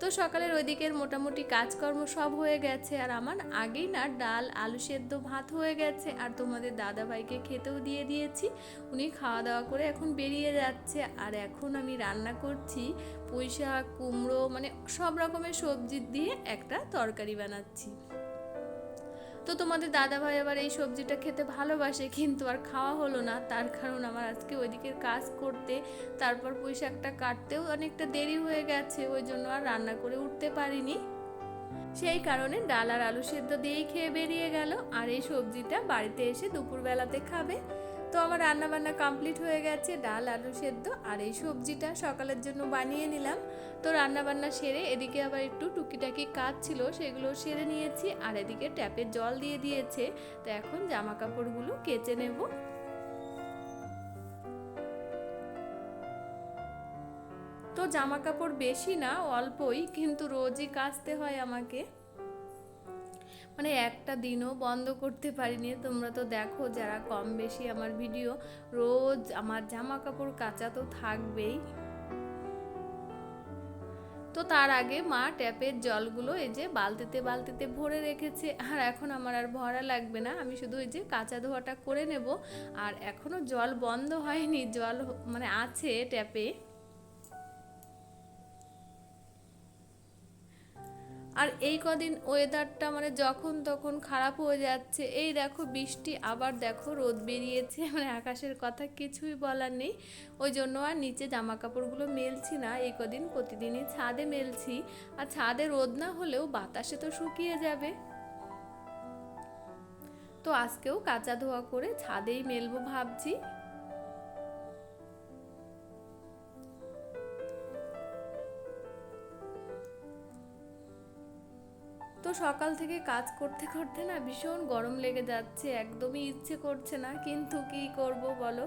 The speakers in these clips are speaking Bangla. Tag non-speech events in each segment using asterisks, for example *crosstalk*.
তো সকালের ওই দিকের মোটামুটি কাজকর্ম সব হয়ে গেছে। আর আমার আগেই না ডাল, আলু সেদ্ধ, ভাত হয়ে গেছে। আর তোমাদের দাদা ভাইকে খেতেও দিয়ে দিয়েছি। উনি খাওয়া দাওয়া করে এখন বেরিয়ে যাচ্ছে। আর এখন আমি রান্না করছি পুঁই শাক কুমড়ো মানে সব রকমের সবজি দিয়ে একটা তরকারি বানাচ্ছি। তো তোমাদের দাদা ভাই আবার এই সবজিটা খেতে ভালোবাসে, কিন্তু আর খাওয়া হলো না। তার কারণ আমার আজকে ওইদিকের কাজ করতে, তারপর পুঁই কাটতেও অনেকটা দেরি হয়ে গেছে, ওই জন্য আর রান্না করে উঠতে পারিনি। সেই কারণে ডাল আর আলু সেদ্ধ দিয়েই খেয়ে বেরিয়ে গেল, আর এই সবজিটা বাড়িতে এসে দুপুরবেলাতে খাবে। তো আমার রান্না বান্না কমপ্লিট হয়ে গেছে, ডাল, আলু সেদ্ধ আর এই সবজিটা সকালের জন্য বানিয়ে নিলাম। তো রান্না বান্না সেরে এদিকে আবার একটু টুকিটাকি কাজ ছিল, সেগুলো সেরে নিয়েছি আর এদিকে ট্যাপের জল দিয়ে দিয়েছে। তো এখন জামা কাপড়গুলো কেচে নেব। তো জামা কাপড় বেশি না, অল্পই, কিন্তু রোজই কাচতে হয় আমাকে। মানে একটা দিনও বন্ধ করতে পারিনি। তোমরা তো দেখো যারা কম বেশি আমার ভিডিও রোজ আমার জামা কাপড় কাচা তো থাকবেই। তো তার আগে মা ট্যাপের জলগুলো এই যে বালতিতে বালতিতে ভরে রেখেছে। আর এখন আমার আর ভরা লাগবে না। আমি শুধু এই যে কাঁচা ধোয়াটা করে নেব। আর এখনও জল বন্ধ হয়নি। জল মানে আছে ট্যাপে। আর এই কদিন ওয়েদারটা মানে যখন তখন খারাপ হয়ে যাচ্ছে, এই দেখো বৃষ্টি আবার দেখো রোদ বেরিয়েছে *laughs* মানে আকাশের কথা কিছুই বলার নেই। ওই জন্য আর নিচে জামা কাপড়গুলো মেলছি না, এই কদিন প্রতিদিনই ছাদে মেলছি। আর ছাদে রোদ না হলেও বাতাসে তো শুকিয়ে যাবে। তো আজকেও কাঁচা ধোয়া করে ছাদেই মেলবো ভাবছি। তো সকাল থেকে কাজ করতে করতে না ভীষণ গরম লেগে যাচ্ছে, একদমই ইচ্ছে করছে না, কিন্তু কি করব বলো?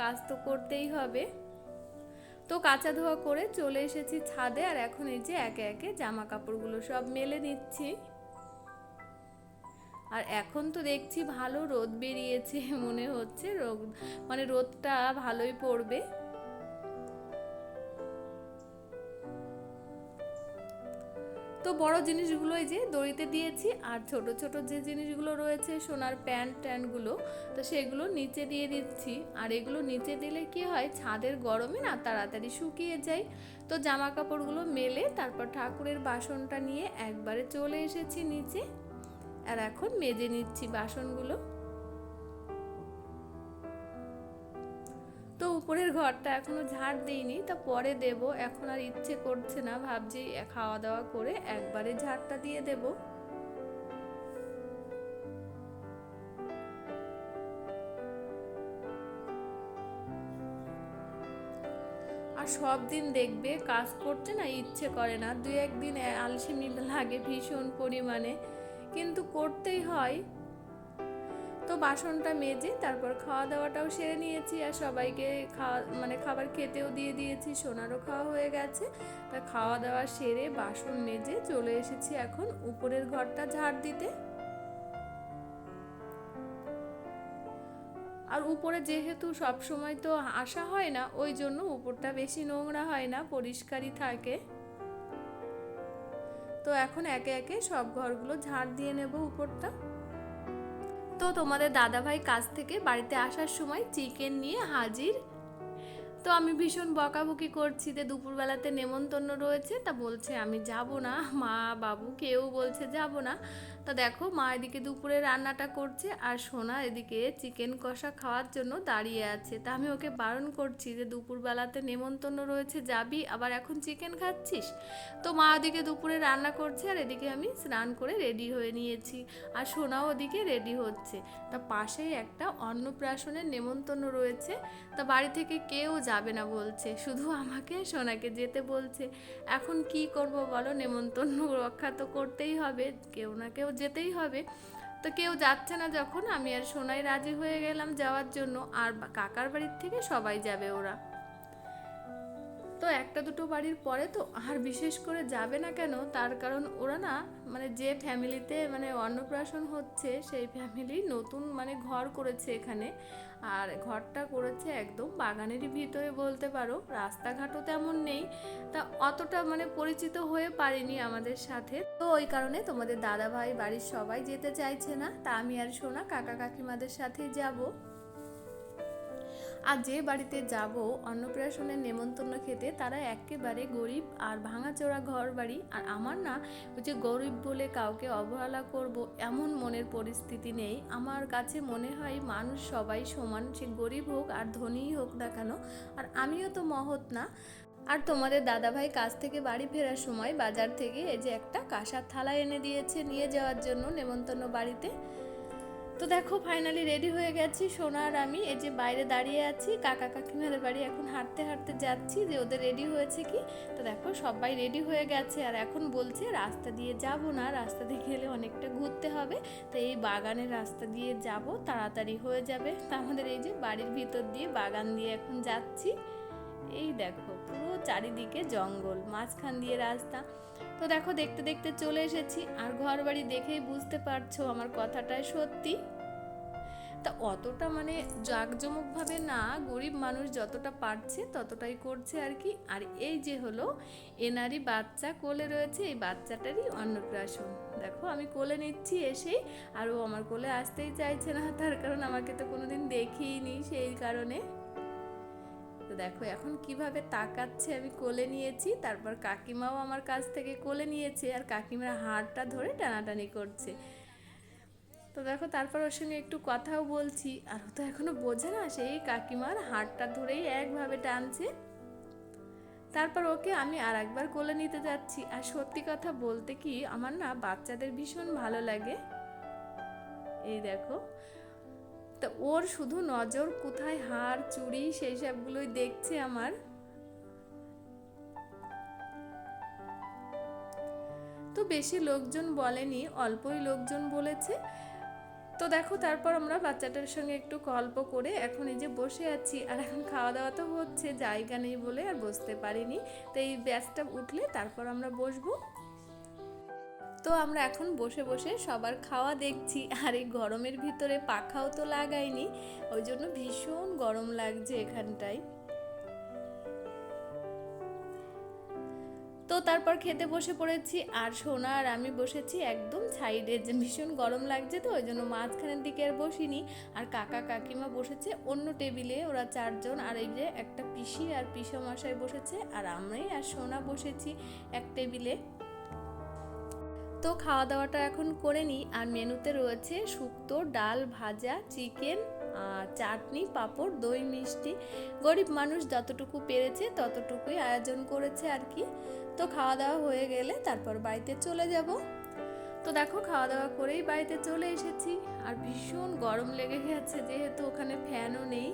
কাজ তো করতেই হবে। তো কাঁচা ধোয়া করে চলে এসেছি ছাদে, আর এখন এই যে একে একে জামা কাপড়গুলো সব মেলে নিচ্ছি। আর এখন তো দেখছি ভালো রোদ বেরিয়েছে, মনে হচ্ছে রোদ মানে রোদটা ভালোই পড়বে। তো বড় জিনিসগুলোই যে দড়িতে দিয়েছি আর ছোট ছোট যে জিনিসগুলো রয়েছে, সোনার প্যান্ট ট্যান্টগুলো, তো সেগুলো নিচে দিয়ে দিচ্ছি। আর এগুলো নিচে দিলে কি হয়, ছাদের গরমে না তাড়াতাড়ি শুকিয়ে যায়। তো জামা কাপড়গুলো মেলে তারপর ঠাকুরের বাসনটা নিয়ে একবারে চলে এসেছি নিচে। আর এখন মেজে নিচ্ছি বাসনগুলো। উপরের ঘরটা এখনও ঝাড় দিইনি, তা পরে দেব। এখন আর ইচ্ছে করছে না, ভাবছি খাওয়া দাওয়া করে একবারে ঝাড়টা দিয়ে দেব। আর সব দিন দেখবে, কাজ করতে না ইচ্ছে করে না। দুই একদিন আলসেমি লাগে ভীষণ পরিমাণে। কিন্তু করতেই হয়। তো বাসনটা মেজে তারপর খাওয়া দাওয়াটাও সেরে নিয়েছি আর সবাইকে খাওয়া মানে খাবার খেতেও দিয়ে দিয়েছি, সোনারও খাওয়া হয়ে গেছে। তা খাওয়া দাওয়া সেরে বাসন মেজে চলে এসেছি এখন উপরের ঘরটা ঝাড় দিতে। আর উপরে যেহেতু সব সময় তো আসা হয় না, ওই জন্য উপরটা বেশি নোংরা হয় না, পরিষ্কারই থাকে। তো এখন একে একে সব ঘরগুলো ঝাড় দিয়ে নেব উপরটা। তো তোমাদের দাদাভাই কাজ থেকে বাড়িতে আসার সময় চিকেন নিয়ে হাজির। তো আমি ভীষণ বকাবকি করছি যে দুপুরবেলাতে নেমন্তন্ন রয়েছে। তা বলছে, আমি যাব না। মা, বাবু, কেউ বলছে, যাব না। তা দেখো, মা এদিকে দুপুরে রান্নাটা করছে আর সোনা এদিকে চিকেন কষা খাওয়ার জন্য দাঁড়িয়ে আছে। তা আমি ওকে বারণ করছি যে দুপুরবেলাতে নেমন্তন্ন রয়েছে, যাবি? আবার এখন চিকেন খাচ্ছিস? তো মা ওদিকে দুপুরে রান্না করছে আর এদিকে আমি স্নান করে রেডি হয়ে নিয়েছি আর সোনাও ওদিকে রেডি হচ্ছে। তা পাশেই একটা অন্নপ্রাশনের নেমন্তন্ন রয়েছে। তা বাড়ি থেকে কেউ যাবে না বলছে, শুধু আমাকে সোনাকে যেতে বলছে। এখন কি করব বলো? নেমন্তন্ন রক্ষা তো করতেই হবে, কেউ না কেউ যেতেই হবে। তো কেউ যাচ্ছে না যখন, আমি আর সোনাই রাজি হয়ে গেলাম যাওয়ার জন্য। আর কাকার বাড়ির থেকে সবাই যাবে ওরা। তো একটা দুটো বাড়ির পরে তো আর বিশেষ করে যাবে না কেন? তার কারণ ওরা না মানে যে ফ্যামিলিতে মানে অন্নপ্রাশন হচ্ছে, সেই ফ্যামিলি নতুন মানে ঘর করেছে এখানে। আর ঘরটা করেছে একদম বাগানেরই ভিতরে বলতে পারো। রাস্তাঘাটও তেমন নেই। তা অতটা মানে পরিচিত হয়ে পারিনি আমাদের সাথে। তো ওই কারণে তোমাদের দাদা ভাই বাড়ির সবাই যেতে চাইছে না। তা আমি আর সোনা কাকা কাকিমাদের সাথেই যাব। আর যে বাড়িতে যাব অন্নপ্রাশনের নেমন্তন্ন খেতে তারা একেবারে গরিব আর ভাঙাচোরা ঘর বাড়ি আর আমার না, ওই যে গরিব বলে কাউকে অবহেলা করব এমন মনের পরিস্থিতি নেই। আমার কাছে মনে হয় মানুষ সবাই সমান, সে গরিব হোক আর ধনীই হোক না কেন। আর আমিও তো মহৎ না। আর তোমাদের দাদাভাই কাজ থেকে বাড়ি ফেরার সময় বাজার থেকে এই যে একটা কাঁসার থালা এনে দিয়েছে নিয়ে যাওয়ার জন্য নেমন্তন্ন বাড়িতে। তো দেখো ফাইনালি রেডি হয়ে গেছি সোনা আর আমি। এই যে বাইরে দাঁড়িয়ে আছি, কাকা কাকিমাদের বাড়ি এখন হাঁটতে হাঁটতে যাচ্ছি, যে ওদের রেডি হয়েছে কি? তো দেখো, সবাই রেডি হয়ে গেছে। আর এখন বলছে, রাস্তা দিয়ে যাব না, রাস্তা দিয়ে গেলে অনেকটা ঘুরতে হবে। তো এই বাগানের রাস্তা দিয়ে যাব, তাড়াতাড়ি হয়ে যাবে। তা আমাদের এই যে বাড়ির ভিতর দিয়ে বাগান দিয়ে এখন যাচ্ছি। এই দেখো, পুরো চারিদিকে জঙ্গল, মাঝখান দিয়ে রাস্তা। তো দেখো, দেখতে দেখতে চলে এসেছি। আর ঘর বাড়ি দেখেই বুঝতে পারছ আমার কথাটাই সত্যি? তা অতটা মানে জাঁকজমকভাবে না, গরিব মানুষ যতটা পারছে ততটাই করছে আর কি। আর এই যে হলো, এনারই বাচ্চা কোলে রয়েছে, এই বাচ্চাটারই অন্নপ্রাশন। দেখো, আমি কোলে নিচ্ছি এসেই, আর ও আমার কোলে আসতেই চাইছে না, তার কারণ আমাকে তো কোনোদিন দেখিইনি সেই কারণে। দেখো, এখন কীভাবে তাকাচ্ছে আমি কোলে নিয়েছি, তারপর কাকিমাও আমার কাছ থেকে কোলে নিয়েছে আর কাকিমার হাড়টা ধরে টানাটানি করছে। তো দেখো, তারপর ওর সঙ্গে একটু কথাও বলছি, আর ও তো এখনও বোঝে না, সেই কাকিমার হাড়টা ধরেই একভাবে টানছে। তারপর ওকে আমি আর একবার কোলে নিতে যাচ্ছি, আর সত্যি কথা বলতে কি, আমার না বাচ্চাদের ভীষণ ভালো লাগে। এই দেখো তা ওর শুধু নজর, কোথায় হার চুড়ি সেই সবগুলোই দেখছে আমার। তো বেশি লোকজন বলেনি, অল্পই লোকজন বলেছে। তো দেখো, তারপর আমরা বাচ্চাটার সঙ্গে একটু গল্প করে এখন এই যে বসে আছি, আর এখন খাওয়া দাওয়া তো হচ্ছে, জায়গা নেই বলে আর বসতে পারিনি। তো এই ব্যাচটা উঠলে তারপর আমরা বসবো। তো আমরা এখন বসে বসে সবার খাওয়া দেখছি। আর এই গরমের ভিতরে পাখাও তো লাগাইনি, ওই জন্য ভীষণ গরম লাগছে এখানটায়। তো তারপর খেতে বসে পড়েছি, আর সোনা আর আমি বসেছি একদম সাইডে। যে ভীষণ গরম লাগছে তো, ওই জন্য মাঝখানের দিকে আর বসিনি। আর কাকা কাকিমা বসেছে অন্য টেবিলে, ওরা চারজন। আর এই যে একটা পিসি আর পিসো মশাই বসেছে, আর আমি আর সোনা বসেছি এক টেবিলে। তো খাওয়া দাওয়াটা এখন করে নিই। আর মেনুতে রয়েছে শুক্তো, ডাল ভাজা, চিকেন চাটনি, পাঁপড়, দই, মিষ্টি। গরিব মানুষ যতটুকু পেরেছে ততটুকুই আয়োজন করেছে আর কি। তো খাওয়া দাওয়া হয়ে গেলে তারপর বাড়িতে চলে যাব। তো দেখো খাওয়া দাওয়া করেই বাড়িতে চলে এসেছি। আর ভীষণ গরম লেগে গেছে যেহেতু ওখানে ফ্যানও নেই।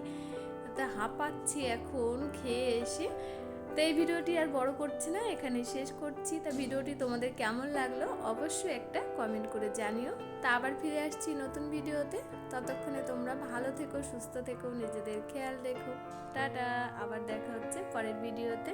তা হাঁপাচ্ছি এখন, খেয়ে এসে। তো এই ভিডিওটি আর বড় করছি না এখানে শেষ করছি। তা ভিডিওটি তোমাদের কেমন লাগল অবশ্যই একটা কমেন্ট করে জানিও। তা আবার ফিরে আসছি নতুন ভিডিওতে। ততক্ষণে তোমরা ভালো থেকো, সুস্থ থেকো, নিজেদের খেয়াল রেখো। টাটা, আবার দেখা হচ্ছে পরের ভিডিওতে।